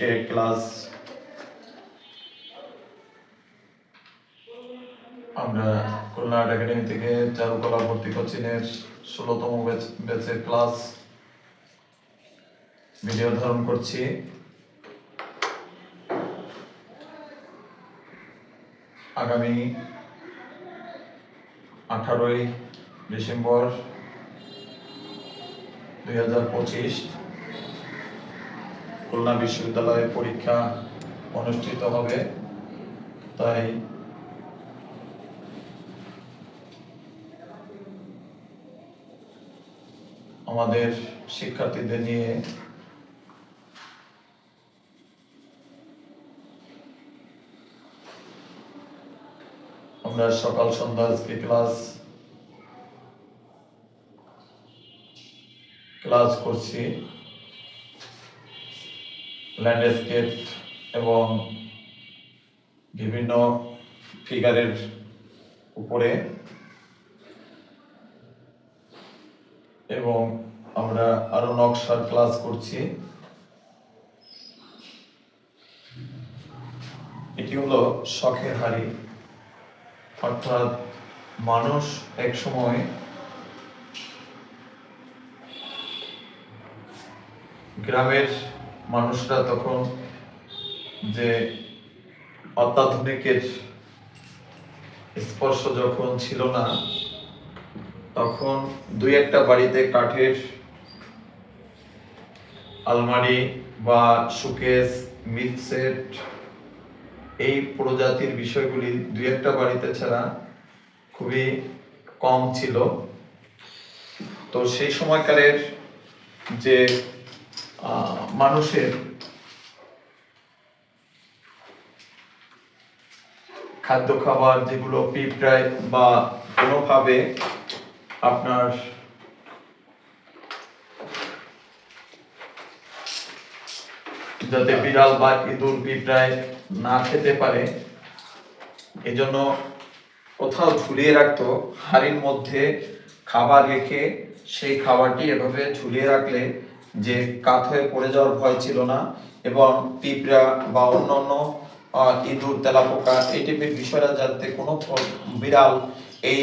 আজকে ক্লাস আমরা খুলনা একাডেমি থেকে চারুকলা ভর্তি কোচিংয়ের ষোলোতম ব্যাচের ক্লাস ভিডিও ধারণ করছি। আগামী আঠারোই ডিসেম্বর দুই হাজার পঁচিশ খুলনা বিশ্ববিদ্যালয়ে পরীক্ষা অনুষ্ঠিত হবে। তাই আমাদের শিক্ষার্থীদের নিয়ে আমরা সকাল সন্ধ্যা আজকে ক্লাস ক্লাস করছি। ল্যান্ডস্কেপ এবং বিভিন্ন ফিগারের উপরে এবং আমরা আরও নকশার ক্লাস করছি। এটি হলো শখের হাড়ি। অর্থাৎ মানুষ এক সময় গ্রামের মানুষরা তখন যে অত্যাধুনিকের স্পর্শ যখন ছিল না, তখন দুই একটা বাড়িতে কাঠের আলমারি বা সুকেস মিক্সেট এই প্রজাতির বিষয়গুলি দুই একটা বাড়িতে ছাড়া খুবই কম ছিল। তো সেই সময়কারের যে মানুষের খাদ্য খাবার যেগুলো পিঁপড়ায় বা কোনোভাবে আপনার যাতে বিড়াল বা ইঁদুর পিঁপড়ায় না খেতে পারে, এজন্য কোথাও ঝুলিয়ে রাখতো হাড়ির মধ্যে খাবার রেখে সেই খাবারটি এভাবে ঝুলিয়ে রাখলে যে কাত হয়ে পড়ে যাওয়ার ভয় ছিল না এবং পিঁপড়া বা অন্যান্য ইঁদুর, তেলাপোকা এই টাইপের বিষয়রা যাতে কোনো বিড়াল এই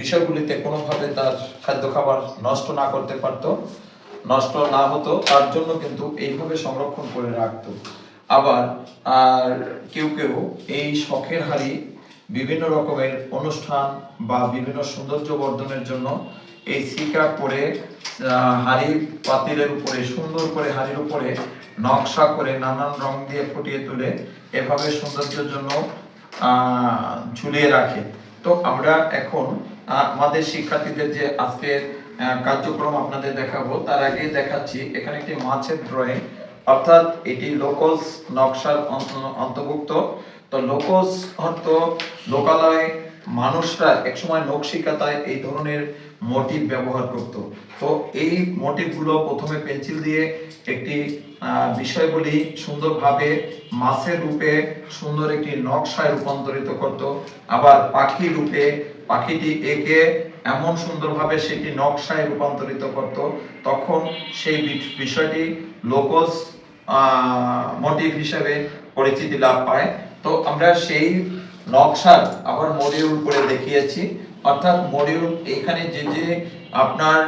বিষয়গুলিতে কোনোভাবে তার খাদ্য খাবার নষ্ট না করতে পারতো, নষ্ট না হতো, তার জন্য কিন্তু এইভাবে সংরক্ষণ করে রাখতো। আবার, আর কেউ কেউ এই শখের হাড়ি বিভিন্ন রকমের অনুষ্ঠান বা বিভিন্ন সৌন্দর্য বর্ধনের জন্য এই সিকা করে হাড়ির পাতিলের উপরে, সুন্দর করে হাড়ির উপরে নকশা করে নানান রং দিয়ে ফুটিয়ে তুলে এভাবে সৌন্দর্যের জন্য ঝুলিয়ে রাখে। তো আমরা এখন আমাদের শিক্ষার্থীদের যে আজকের কার্যক্রম আপনাদের দেখাবো, তার আগে দেখাচ্ছি, এখানে একটি মাছের ড্রয়িং অর্থাৎ এটি লোকস নকশার অন্ত- অন্তর্ভুক্ত। তো লোকস অর্থ লোকালয়ে মানুষরা একসময় নকশিকাতায় এই ধরনের মোটিভ ব্যবহার করত। তো এই মোটিভগুলো প্রথমে পেন্সিল দিয়ে একটি বিষয়গুলি সুন্দরভাবে মাছের রূপে সুন্দর একটি নকশায় রূপান্তরিত করত। আবার পাখি রূপে, পাখিটি এঁকে এমন সুন্দরভাবে সেটি নকশায় রূপান্তরিত করত। তখন সেই বিষয়টি লোকস মোটিভ হিসেবে পরিচিতি লাভ পায়। তো আমরা সেই নকশার আবার মডিউল করে দেখিয়েছি। অর্থাৎ মডিউল এখানে যে যে আপনার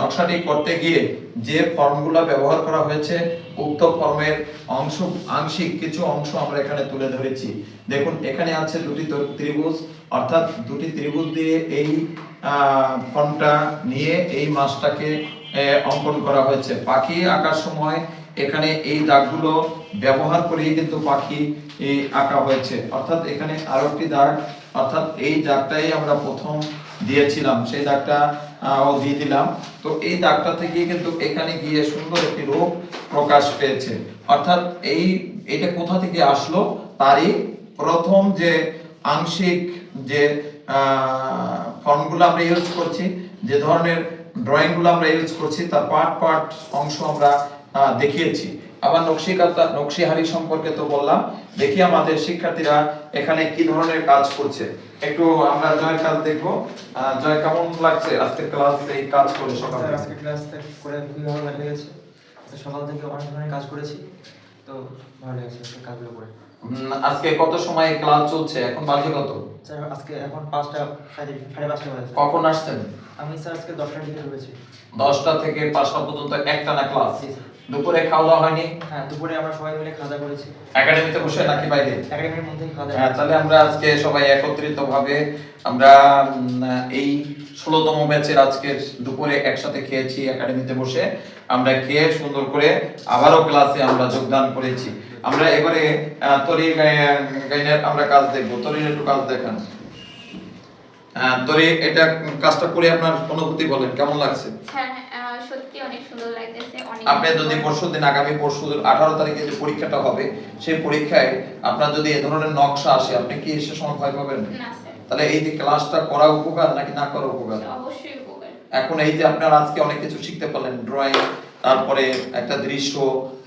নকশাটি করতে গিয়ে যে ফর্মগুলো ব্যবহার করা হয়েছে, উক্ত ফর্মের অংশ, আংশিক কিছু অংশ আমরা এখানে তুলে ধরেছি। দেখুন, এখানে আছে দুটি ত্রিভুজ, অর্থাৎ দুটি ত্রিভুজ দিয়ে এই ফর্মটা নিয়ে এই মাছটাকে অঙ্কন করা হয়েছে। পাখি আঁকার সময় এখানে এই দাগগুলো ব্যবহার করেই কিন্তু পাখি আঁকা হয়েছে। অর্থাৎ এখানে আরও একটি দাগ অর্থাৎ এই দাগটাই আমরা প্রথম দিয়েছিলাম, সেই দাগটা দিয়ে দিলাম। তো এই দাগটা থেকে কিন্তু এখানে গিয়ে সুন্দর একটি রূপ প্রকাশ পেয়েছে। অর্থাৎ এই, এটা কোথা থেকে আসলো? তারই প্রথম যে আংশিক যে ফর্মগুলো আমরা ইউজ করছি, যে ধরনের ড্রয়িংগুলো আমরা ইউজ করছি, তার পার্ট পার্ট অংশ আমরা দেখিয়েছি। আবার নকশিকাতা নকশিহারি সম্পর্কে তো বললাম। দেখি আমাদের শিক্ষার্থীরা এখানে কি ধরনের কাজ করছে। একটু আমরা জয়ের কাজ দেখব। জয় কেমন লাগছে আজকে ক্লাস এই কাজ করে সকালে আজকে ক্লাস করে খুবই ভালো লেগেছে। তো সকাল থেকে অনেক ধরনের কাজ করেছি। তো ভালো লাগছে কাজগুলো করে। আজকে কত সময় ক্লাস চলছে? এখন বাজে কত? স্যার আজকে এখন পাঁচটা সাড়ে পাঁচটা বাজে। কখন আসছেন? আমি স্যার আজকে দশটার দিকে ঢুকেছি দশটা থেকে পাঁচটা পর্যন্ত একটানা ক্লাস। দুপুরে খাওয়া দাওয়া হয়নি। হ্যাঁ দুপুরে আমরা সবাই মিলে খাওয়া দাওয়া করেছি। একাডেমিতে বসে নাকি বাইরে? একাডেমির মধ্যেই খাওয়া হ্যাঁ তাহলে আমরা আজকে সবাই একত্রিত ভাবে আমরা এই ষোলোতম ব্যাচের আজকে দুপুরে একসাথে খেয়েছি একাডেমিতে বসে। আমরা খেয়ে সুন্দর করে আবারও ক্লাসে আমরা যোগদান করেছি। আমরা এবারে আহ, তরির গাইনের আমরা কাজ দেখব। তরির একটু কাজ দেখান। তরি এটা কাজটা করে আপনার অনুভূতি বলেন কেমন লাগছে? হ্যাঁ হ্যাঁ, সত্যি অনেক সুন্দর অনেক আপনি যদি পরশু দিন আগামী পরশু আঠারো তারিখে যে পরীক্ষাটা হবে সেই পরীক্ষায় আপনার যদি এ ধরনের নকশা আসে আপনি কি সে সময় ভয় পাবেন? তাহলে এই যে ক্লাসটা করা উপকার নাকি না করা উপকার? অবশ্যই উপকার। এখন এই যে আপনার আজকে অনেক কিছু শিখতে পারলেন ড্রয়িং তারপরে একটা দৃশ্য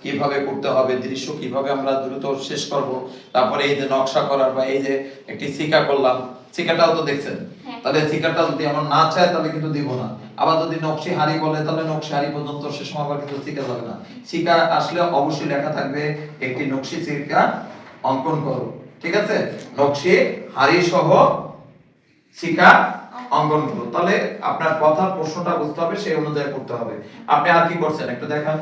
কীভাবে করতে হবে দৃশ্য কীভাবে আমরা দ্রুত শেষ করব তারপরে এই যে নকশা করার বা এই যে একটি শিকা করলাম শিকাটাও তো দেখছেন। তাহলে শিকাটা যদি আমার না চায়, তাহলে কিন্তু দিব না। আবার যদি নকশি হারি বলে, তাহলে নকশি হারি পর্যন্ত সে সময় আবার কিন্তু শিখা যাবে না। শিকা আসলে অবশ্যই লেখা থাকবে, একটি নকশি শিকা অঙ্কন করো। ঠিক আছে? নকশি হারি সহ শিকা অঙ্কন করো। তাহলে আপনার কথা, প্রশ্নটা বুঝতে হবে, সেই অনুযায়ী করতে হবে। আপনি আর কি করছেন? একটু দেখান।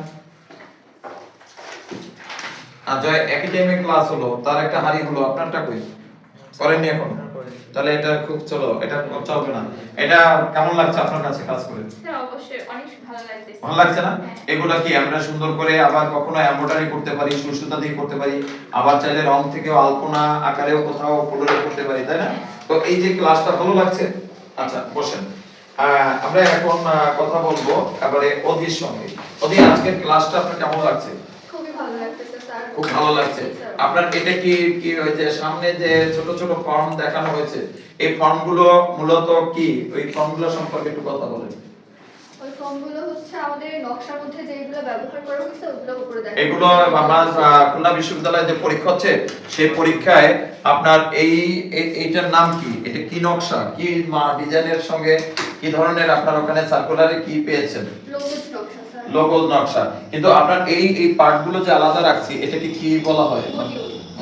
আর জয় একাডেমিক ক্লাস হলো, তার একটা হারি হলো, আপনারটা কই? করেননি এখন? তাহলে এটা খুব চলো এটা খুব চলবে না। এটা কেমন লাগছে আপনার কাছে কাজ করে? স্যার অবশ্যই অনেক ভালো লাগছে। না? হ্যাঁ। এগুলা কি আমরা সুন্দর করে আবার কখনো এমব্রয়ডারি করতে পারি সুই সুতা দিয়ে করতে পারি আবার চাইলে রং থেকেও আলপনা আকারেও কোথাও ফুলেরও করতে পারি তাই না? তো এই যে ক্লাসটা ভালো লাগছে? আচ্ছা বসেন। আহ, আমরা এখন কথা বলব এবারে অধির সঙ্গে। অধি আজকের ক্লাসটা আপনার কেমন লাগছে? খুবই ভালো লাগতেছে স্যার। খুব ভালো লাগছে। আপনার এটা কি কি হয়েছে? সামনে যে ছোট ছোট ফর্ম দেখানো হয়েছে এই ফর্মগুলো মূলত কি? ওই ফর্মগুলো সম্পর্কে একটু কথা বলেন। ওই ফর্মগুলো হচ্ছে আমাদের নকশার মধ্যে যেগুলো ব্যবহার করা হয়েছে ওগুলো উপরে দেখা এগুলো আমার খুলনা বিশ্ববিদ্যালয়ে যে পরীক্ষা হচ্ছে সেই পরীক্ষায় আপনার এই নাম কি? এটা কি নকশা? কি ডিজাইনের সঙ্গে কি ধরনের আপনার ওখানে সার্কুলারে কি পেয়েছেন? নকশা নকশা। কিন্তু আপনার এই এই পার্টগুলো যে আলাদা রাখছি এটাকে কি বলা হয়?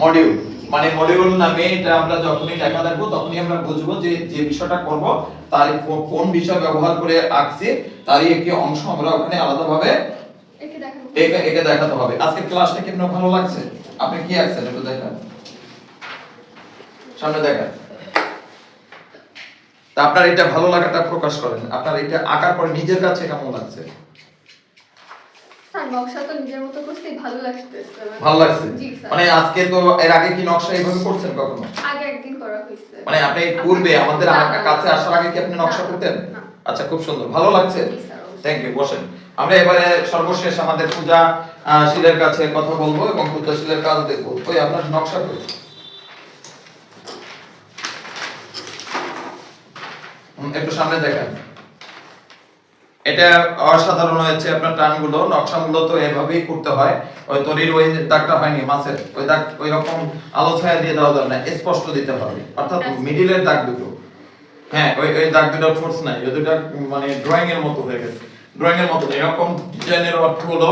মডিউল মানে মডিউল নামে এটা আমরা যখনই দেখা দেখব তখনই আমরা বুঝব যে যে বিষয়টা করব তার কোন বিষয় ব্যবহার করে আঁকছি তারই একটি অংশ আমরা ওখানে আলাদাভাবে একে দেখাবো। একে দেখাতে হবে। আজকে ক্লাসটা কি আপনার ভালো লাগছে? আপনি কি আঁকছেন একটু দেখান। সামনে দেখান। তা আপনার এটা ভালো লাগাটা প্রকাশ করেন। আপনার এটা আঁকার পরে নিজের কাছে কেমন লাগছে স্যার নকশা তো নিজের মতো করতে ভালো লাগছে? মানে আজকে তো এর আগে কি নকশা এইভাবে করছেন কখনো? আগে একদিন করা হয়েছে। মানে আপনি পূর্বে আমাদের কাছে আসার আগে কি আপনি নকশা করতেন? আচ্ছা খুব সুন্দর। ভালো লাগছে। থ্যাংক ইউ বসেন। আমরা এবারে সর্বশেষ আমাদের পূজা শীলের কাছে কথা বলব এবং পূজা শীলের কাজ দেখব। ওই আপনার নকশা একটু সামনে দেখেন। এটা অসাধারণ হয়েছে আপনার টানগুলো নকশা মূলত এভাবেই করতে হয়। ওই তরির ওই দাগটা হয়নি মাছের। ওই দাগ ওই রকম আলো ছায়া দিয়ে দেওয়া যাবে না স্পষ্ট দিতে হবে। অর্থাৎ মিডিলের দাগ দুটো। হ্যাঁ ওই ওই দাগ দুটো ফোর্স নাই। ওই দুটো মানে ড্রয়িং এর মতো হয়ে গেছে। ড্রয়িং এর মতো এরকম ডিজাইনের অর্থ হলো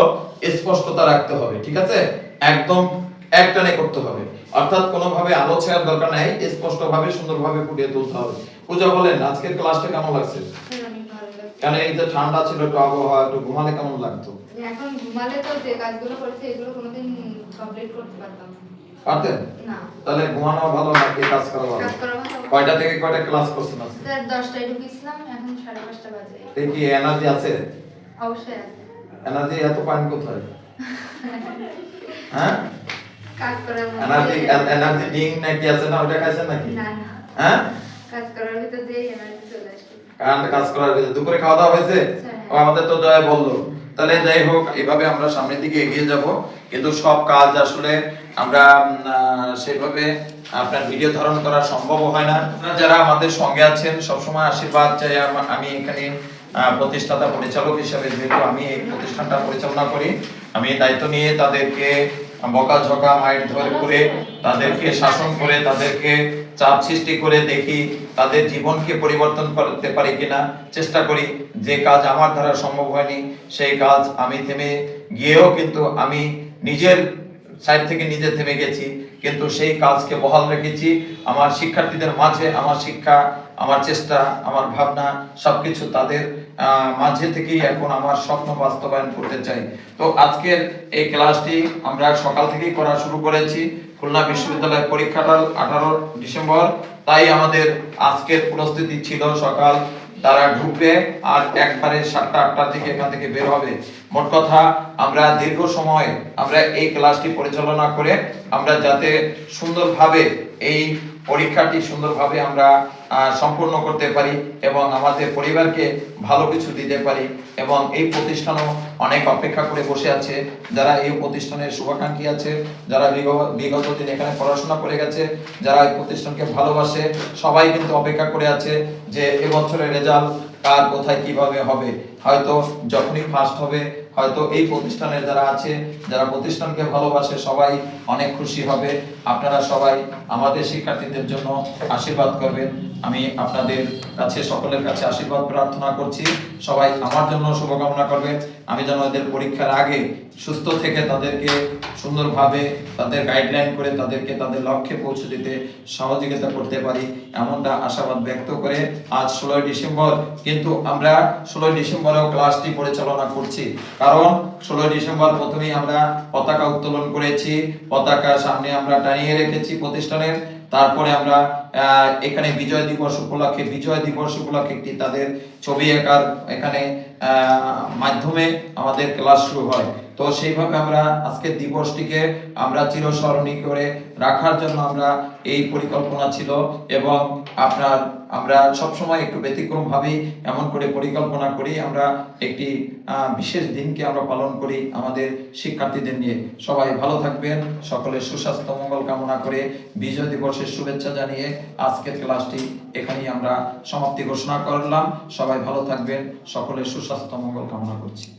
স্পষ্টতা রাখতে হবে ঠিক আছে? একদম একটানে করতে হবে। অর্থাৎ কোনোভাবে আলো ছায়ার দরকার নাই স্পষ্ট ভাবে সুন্দরভাবে ফুটিয়ে তুলতে হবে। পূজা বলেন আজকের ক্লাসটা কেমন লাগছে স্যার, অনেক ভালো লাগছে। কারণ এই যে ঠান্ডা ছিল একটু আবহাওয়া একটু ঘুমালে কেমন লাগতো? এখন ঘুমালে তো যে কাজগুলো করেছে এগুলো কোনোদিন কমপ্লিট করতে পারতাম পারতেন? না। তাহলে ঘুমানো ভালো নাকি কাজ করা ভালো? কাজ করা ভালো। কয়টা থেকে কয়টা ক্লাস করছেন আজকে স্যার দশটায় ঢুকেছিলাম এখন সাড়ে পাঁচটা বাজে। এই কি এনার্জি আছে? অবশ্যই আছে। এনার্জি এত পান কোথায়? হ্যাঁ? কাজ করার এনার্জি এনার্জি ড্রিঙ্ক নাকি আছে না ওটা খাইছেন নাকি? না না। হ্যাঁ? কাজ করার ভিতর দিয়ে এনার্জি চলে আসছে কারণ কাজ করার দুপুরে খাওয়া দাওয়া হয়েছে ও আমাদের তো জয় বলল। তাহলে যাই হোক এভাবে আমরা সামনের দিকে এগিয়ে যাব। কিন্তু সব কাজ আসলে আমরা সেভাবে আপনার ভিডিও ধারণ করা সম্ভব হয় না। আপনারা যারা আমাদের সঙ্গে আছেন সবসময় আশীর্বাদ চাই আম- আমি এখানে প্রতিষ্ঠাতা পরিচালক হিসেবে যেহেতু আমি এই প্রতিষ্ঠানটা পরিচালনা করি আমি দায়িত্ব নিয়ে তাদেরকে বকাঝকা মাইট ধরে করে তাদেরকে শাসন করে তাদেরকে চাপ সৃষ্টি করে দেখি তাদের জীবনকে পরিবর্তন করতে পারি কিনা। চেষ্টা করি যে কাজ আমার দ্বারা সম্ভব হয়নি, সেই কাজ আমি থেমে গিয়েও কিন্তু আমি নিজের সাইড থেকে নিজে থেমে গেছি। কিন্তু সেই কাজকে বহাল রেখেছি। আমার শিক্ষার্থীদের মাঝে আমার শিক্ষা, আমার চেষ্টা, আমার ভাবনা সবকিছু তাদের মাঝে থেকেই এখন আমার স্বপ্ন বাস্তবায়ন করতে চাই। তো আজকের এই ক্লাসটি আমরা সকাল থেকেই করা শুরু করেছি। খুলনা বিশ্ববিদ্যালয়ের পরীক্ষাটা আঠারো ডিসেম্বর। তাই আমাদের আজকের প্রস্তুতি ছিল সকাল তারা ঢুকবে আর একবারে সাতটা আটটার দিকে এখান থেকে বের হবে। মোট কথা, আমরা দীর্ঘ সময় আমরা এই ক্লাসটি পরিচালনা করে আমরা যাতে সুন্দরভাবে এই পরীক্ষাটি সুন্দরভাবে আমরা সম্পূর্ণ করতে পারি এবং আমাদের পরিবারকে ভালো কিছু দিতে পারি এবং এই প্রতিষ্ঠানও অনেক অপেক্ষা করে বসে আছে। যারা এই প্রতিষ্ঠানের শুভাকাঙ্ক্ষী আছে, যারা বিগত দিন এখানে পড়াশোনা করে গেছে, যারা এই প্রতিষ্ঠানকে ভালোবাসে, সবাই কিন্তু অপেক্ষা করে আছে যে এবছরের রেজাল্ট কার, কোথায়, কীভাবে হবে। হয়তো যখনই ফার্স্ট হবে হয়তো এই প্রতিষ্ঠানের যারা আছে, যারা প্রতিষ্ঠানকে ভালোবাসে, সবাই অনেক খুশি হবে। আপনারা সবাই আমাদের শিক্ষার্থীদের জন্য আশীর্বাদ করবেন। আমি আপনাদের কাছে, সকলের কাছে আশীর্বাদ প্রার্থনা করছি। সবাই আমার জন্য শুভকামনা করবে আমি যেন এদের পরীক্ষার আগে সুস্থ থেকে তাদেরকে সুন্দরভাবে তাদের গাইডলাইন করে তাদেরকে তাদের লক্ষ্যে পৌঁছে দিতে সহযোগিতা করতে পারি এমনটা আশাবাদ ব্যক্ত করে আজ ষোলোই ডিসেম্বর। কিন্তু আমরা ষোলোই ডিসেম্বরেও ক্লাসটি পরিচালনা করছি। কারণ ষোলোই ডিসেম্বর প্রথমেই আমরা পতাকা উত্তোলন করেছি। পতাকা সামনে আমরা টানিয়ে রেখেছি প্রতিষ্ঠানের। তারপরে আমরা এখানে বিজয় দিবস উপলক্ষে, বিজয় দিবস উপলক্ষে একটি তাদের ছবি আঁকার এখানে মাধ্যমে আমাদের ক্লাস শুরু হয়। তো সেইভাবে আমরা আজকের দিবসটিকে আমরা চিরস্মরণীয় করে রাখার জন্য আমরা এই পরিকল্পনা ছিল এবং আপনার, আমরা সবসময় একটু ব্যতিক্রম ভাবেই এমন করে পরিকল্পনা করি। আমরা একটি বিশেষ দিনকে আমরা পালন করি আমাদের শিক্ষার্থীদের নিয়ে। সবাই ভালো থাকবেন, সকলের সুস্বাস্থ্য, মঙ্গল কামনা করে বিজয় দিবসের শুভেচ্ছা জানিয়ে আজকের ক্লাসটি এখানেই আমরা সমাপ্তি ঘোষণা করলাম। সবাই ভালো থাকবেন, সকলের সুস্বাস্থ্য, মঙ্গল কামনা করছি।